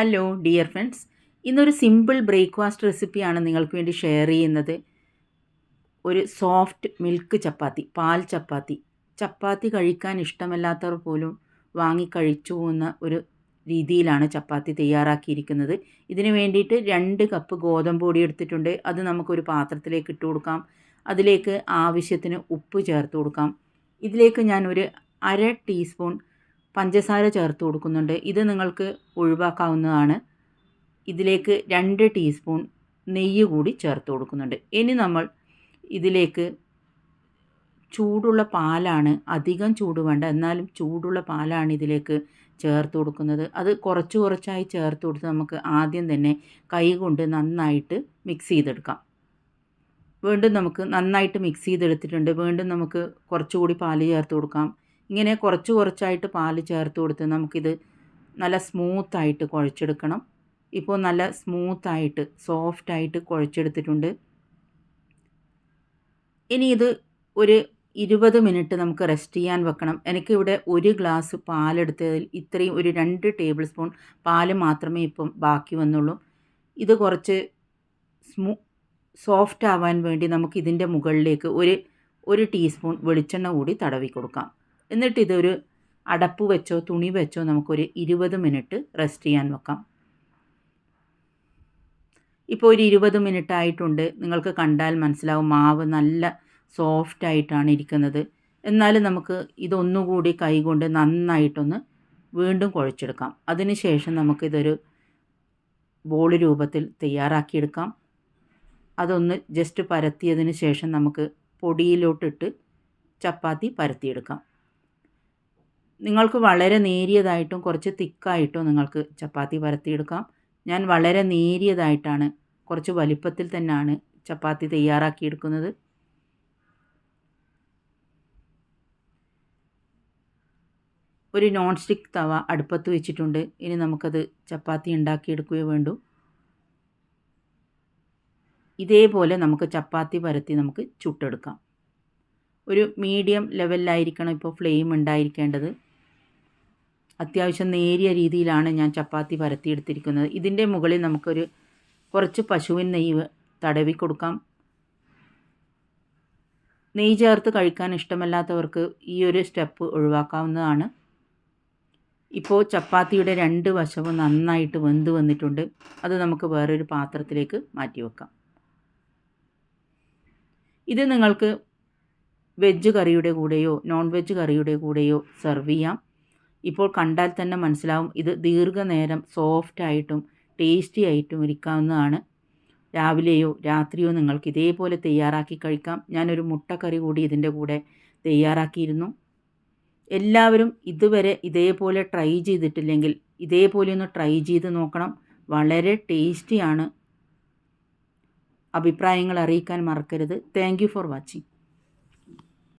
Hello dear friends. ഇന്നൊരു simple breakfast റെസിപ്പിയാണ് നിങ്ങൾക്ക് വേണ്ടി ഷെയർ ചെയ്യുന്നത്. ഒരു സോഫ്റ്റ് മിൽക്ക് ചപ്പാത്തി പാൽ ചപ്പാത്തി. ചപ്പാത്തി കഴിക്കാൻ ഇഷ്ടമല്ലാത്തവർ പോലും വാങ്ങി കഴിച്ചു പോകുന്ന ഒരു രീതിയിലാണ് ചപ്പാത്തി തയ്യാറാക്കിയിരിക്കുന്നത്. ഇതിന് വേണ്ടിയിട്ട് രണ്ട് കപ്പ് ഗോതമ്പ് പൊടി എടുത്തിട്ടുണ്ട്. അത് നമുക്കൊരു പാത്രത്തിലേക്ക് ഇട്ട് കൊടുക്കാം. അതിലേക്ക് ആവശ്യത്തിന് ഉപ്പ് ചേർത്ത് കൊടുക്കാം. ഇതിലേക്ക് ഞാൻ ഒരു അര ടീസ്പൂൺ പഞ്ചസാര ചേർത്ത് കൊടുക്കുന്നുണ്ട്. ഇത് നിങ്ങൾക്ക് ഒഴിവാക്കാവുന്നതാണ്. ഇതിലേക്ക് രണ്ട് ടീസ്പൂൺ നെയ്യ് കൂടി ചേർത്ത് കൊടുക്കുന്നുണ്ട്. ഇനി നമ്മൾ ഇതിലേക്ക് ചൂടുള്ള പാലാണ് അധികം ചൂട് വേണ്ട. എന്നാലും ചൂടുള്ള പാലാണ് ഇതിലേക്ക് ചേർത്ത് കൊടുക്കുന്നത്. അത് കുറച്ച് കുറച്ചായി ചേർത്ത് കൊടുത്ത് നമുക്ക് ആദ്യം തന്നെ കൈ കൊണ്ട് നന്നായിട്ട് മിക്സ് ചെയ്തെടുക്കാം. വീണ്ടും നമുക്ക് നന്നായിട്ട് മിക്സ് ചെയ്തെടുത്തിട്ടുണ്ട്. വീണ്ടും നമുക്ക് കുറച്ചുകൂടി പാൽ ചേർത്ത് കൊടുക്കാം. ഇങ്ങനെ കുറച്ച് കുറച്ചായിട്ട് പാൽ ചേർത്ത് കൊടുത്ത് നമുക്കിത് നല്ല സ്മൂത്തായിട്ട് കുഴച്ചെടുക്കണം. ഇപ്പോൾ നല്ല സ്മൂത്തായിട്ട് സോഫ്റ്റായിട്ട് കുഴച്ചെടുത്തിട്ടുണ്ട്. ഇനി ഇത് ഒരു ഇരുപത് മിനിറ്റ് നമുക്ക് റെസ്റ്റ് ചെയ്യാൻ വെക്കണം. എനിക്കിവിടെ ഒരു ഗ്ലാസ് പാലെടുത്തതിൽ ഇത്രയും ഒരു രണ്ട് ടേബിൾ സ്പൂൺ പാൽ മാത്രമേ ഇപ്പം ബാക്കി വന്നുള്ളൂ. ഇത് കുറച്ച് സ്മൂ സോഫ്റ്റ് ആവാൻ വേണ്ടി നമുക്ക് ഇതിന്റെ മുകളിലേക്ക് ഒരു ഒരു ടീസ്പൂൺ വെളിച്ചെണ്ണ കൂടി തടവി കൊടുക്കാം. എന്നിട്ട് ഇതൊരു അടപ്പ് വെച്ചോ തുണി വെച്ചോ നമുക്കൊരു ഇരുപത് മിനിറ്റ് റെസ്റ്റ് ചെയ്യാൻ വെക്കാം. ഇപ്പോൾ ഒരു ഇരുപത് മിനിറ്റ് ആയിട്ടുണ്ട്. നിങ്ങൾക്ക് കണ്ടാൽ മനസ്സിലാവും മാവ് നല്ല സോഫ്റ്റ് ആയിട്ടാണ് ഇരിക്കുന്നത്. എന്നാലും നമുക്ക് ഇതൊന്നുകൂടി കൈകൊണ്ട് നന്നായിട്ടൊന്ന് വീണ്ടും കുഴച്ചെടുക്കാം. അതിനുശേഷം നമുക്കിതൊരു ബോൾ രൂപത്തിൽ തയ്യാറാക്കിയെടുക്കാം. അതൊന്ന് ജസ്റ്റ് പരത്തിയതിന് ശേഷം നമുക്ക് പൊടിയിലോട്ടിട്ട് ചപ്പാത്തി പരത്തിയെടുക്കാം. നിങ്ങൾക്ക് വളരെ നേരിയതായിട്ടും കുറച്ച് തിക്കായിട്ടും നിങ്ങൾക്ക് ചപ്പാത്തി പരത്തിയെടുക്കാം. ഞാൻ വളരെ നേരിയതായിട്ടാണ് കുറച്ച് വലിപ്പത്തിൽ തന്നെയാണ് ചപ്പാത്തി തയ്യാറാക്കിയെടുക്കുന്നത്. ഒരു നോൺ സ്റ്റിക്ക് തവ അടുപ്പത്ത് വെച്ചിട്ടുണ്ട്. ഇനി നമുക്കത് ചപ്പാത്തി ഉണ്ടാക്കിയെടുക്കുകയോ വേണ്ടു. ഇതേപോലെ നമുക്ക് ചപ്പാത്തി പരത്തി നമുക്ക് ചുട്ടെടുക്കാം. ഒരു മീഡിയം ലെവലിലായിരിക്കണം ഇപ്പോൾ ഫ്ലെയിം ഉണ്ടായിരിക്കേണ്ടത്. അത്യാവശ്യം നേരിയ രീതിയിലാണ് ഞാൻ ചപ്പാത്തി പരത്തിയെടുത്തിരിക്കുന്നത്. ഇതിന്റെ മുകളിൽ നമുക്കൊരു കുറച്ച് പശുവിൻ നെയ്യ് തടവി കൊടുക്കാം. നെയ്യ് ചേർത്ത് കഴിക്കാൻ ഇഷ്ടമല്ലാത്തവർക്ക് ഈ ഒരു സ്റ്റെപ്പ് ഒഴിവാക്കാവുന്നതാണ്. ഇപ്പോൾ ചപ്പാത്തിയുടെ രണ്ട് വശവും നന്നായിട്ട് വെന്ത് വന്നിട്ടുണ്ട്. അത് നമുക്ക് വേറൊരു പാത്രത്തിലേക്ക് മാറ്റി വെക്കാം. ഇത് നിങ്ങൾക്ക് വെജ് കറിയുടെ കൂടെയോ നോൺ വെജ് കറിയുടെ കൂടെയോ സെർവ് ചെയ്യാം. ഇപ്പോൾ കണ്ടാൽ തന്നെ മനസ്സിലാവും ഇത് ദീർഘനേരം സോഫ്റ്റ് ആയിട്ടും ടേസ്റ്റി ആയിട്ടും ഇരിക്കാവുന്നതാണ്. രാവിലെയോ രാത്രിയോ നിങ്ങൾക്ക് ഇതേപോലെ തയ്യാറാക്കി കഴിക്കാം. ഞാനൊരു മുട്ടക്കറി കൂടി ഇതിന്റെ കൂടെ തയ്യാറാക്കിയിരുന്നു. എല്ലാവരും ഇതുവരെ ഇതേപോലെ ട്രൈ ചെയ്തിട്ടില്ലെങ്കിൽ ഇതേപോലെ ഒന്ന് ട്രൈ ചെയ്ത് നോക്കണം. വളരെ ടേസ്റ്റിയാണ് അഭിപ്രായങ്ങൾ അറിയിക്കാൻ മറക്കരുത്. Thank for watching